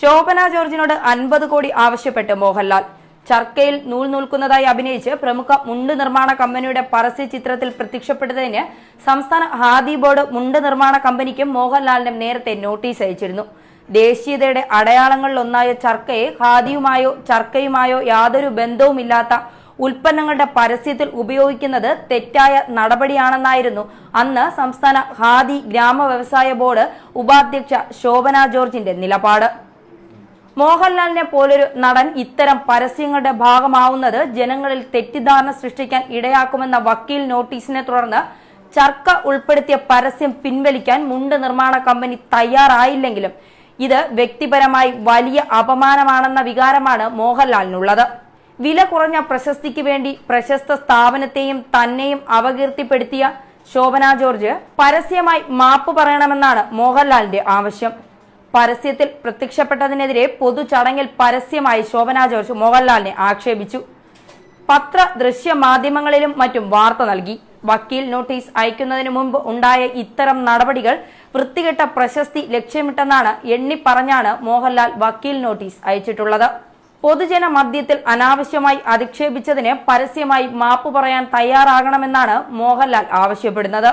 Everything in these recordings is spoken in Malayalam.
ശോഭന ജോർജിനോട് അൻപത് കോടി ആവശ്യപ്പെട്ട് മോഹൻലാൽ. ചർക്കയിൽ നൂൽ നൂൽക്കുന്നതായി അഭിനയിച്ച് പ്രമുഖ മുണ്ട് നിർമ്മാണ കമ്പനിയുടെ പരസ്യ ചിത്രത്തിൽ പ്രത്യക്ഷപ്പെട്ടതിന് സംസ്ഥാന ഹാദി ബോർഡ് മുണ്ട് നിർമ്മാണ കമ്പനിക്കും മോഹൻലാലിനും നേരത്തെ നോട്ടീസ് അയച്ചിരുന്നു. ദേശീയതയുടെ അടയാളങ്ങളിലൊന്നായ ചർക്കയെ ഖാദിയുമായോ ചർക്കയുമായോ യാതൊരു ബന്ധവുമില്ലാത്ത ഉൽപ്പന്നങ്ങളുടെ പരസ്യത്തിൽ ഉപയോഗിക്കുന്നത് തെറ്റായ നടപടിയാണെന്നായിരുന്നു അന്ന് സംസ്ഥാന ഖാദി ഗ്രാമ വ്യവസായ ബോർഡ് ഉപാധ്യക്ഷ ശോഭന ജോർജിന്റെ നിലപാട്. മോഹൻലാലിനെ പോലൊരു നടൻ ഇത്തരം പരസ്യങ്ങളുടെ ഭാഗമാവുന്നത് ജനങ്ങളിൽ തെറ്റിദ്ധാരണ സൃഷ്ടിക്കാൻ ഇടയാക്കുമെന്ന വക്കീൽ നോട്ടീസിനെ തുടർന്ന് ചർക്ക ഉൾപ്പെടുത്തിയ പരസ്യം പിൻവലിക്കാൻ മുണ്ട് നിർമ്മാണ കമ്പനി തയ്യാറായില്ലെങ്കിലും ഇത് വ്യക്തിപരമായി വലിയ അപമാനമാണെന്ന വികാരമാണ് മോഹൻലാലിനുള്ളത്. വില കുറഞ്ഞ പ്രശസ്തിക്ക് വേണ്ടി പ്രശസ്ത സ്ഥാപനത്തെയും തന്നെയും അപകീർത്തിപ്പെടുത്തിയ ശോഭന ജോർജ് പരസ്യമായി മാപ്പ് പറയണമെന്നാണ് മോഹൻലാലിന്റെ ആവശ്യം. പരസ്യത്തിൽ പ്രത്യക്ഷപ്പെട്ടതിനെതിരെ പൊതു ചടങ്ങിൽ പരസ്യമായി ശോഭന ജോർജ് മോഹൻലാലിനെ ആക്ഷേപിച്ചു. പത്ര ദൃശ്യ മാധ്യമങ്ങളിലും മറ്റും വാർത്ത നൽകി. വക്കീൽ നോട്ടീസ് അയക്കുന്നതിന് മുമ്പ് ഉണ്ടായ ഇത്തരം നടപടികൾ വൃത്തികെട്ട പ്രശസ്തി ലക്ഷ്യമിട്ടെന്നാണ് എണ്ണിപ്പറഞ്ഞാണ് മോഹൻലാൽ വക്കീൽ നോട്ടീസ് അയച്ചിട്ടുള്ളത്. പൊതുജന മദ്യത്തിൽ അനാവശ്യമായി അധിക്ഷേപിച്ചതിന് പരസ്യമായി മാപ്പ് പറയാൻ തയ്യാറാകണമെന്നാണ് മോഹൻലാൽ ആവശ്യപ്പെടുന്നത്.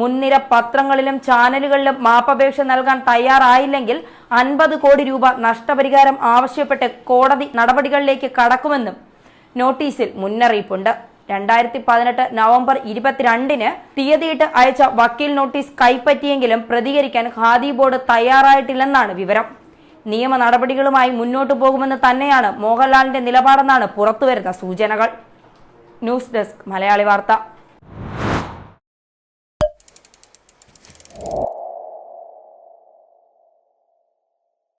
മുൻനിര പത്രങ്ങളിലും ചാനലുകളിലും മാപ്പപേക്ഷ നൽകാൻ തയ്യാറായില്ലെങ്കിൽ അൻപത് കോടി രൂപ നഷ്ടപരിഹാരം ആവശ്യപ്പെട്ട് കോടതി നടപടികളിലേക്ക് കടക്കുമെന്നും നോട്ടീസിൽ മുന്നറിയിപ്പുണ്ട്. രണ്ടായിരത്തി പതിനെട്ട് നവംബർ ഇരുപത്തിരണ്ടിന് തീയതിയിട്ട് അയച്ച വക്കീൽ നോട്ടീസ് കൈപ്പറ്റിയെങ്കിലും പ്രതികരിക്കാൻ ഖാദി ബോർഡ് തയ്യാറായിട്ടില്ലെന്നാണ് വിവരം. നിയമ നടപടികളുമായി മുന്നോട്ടു പോകുമെന്ന് തന്നെയാണ് മോഹൻലാലിന്റെ നിലപാടെന്നാണ് പുറത്തുവരുന്ന സൂചനകൾ. ന്യൂസ് ഡെസ്ക് മലയാളി വാർത്ത. you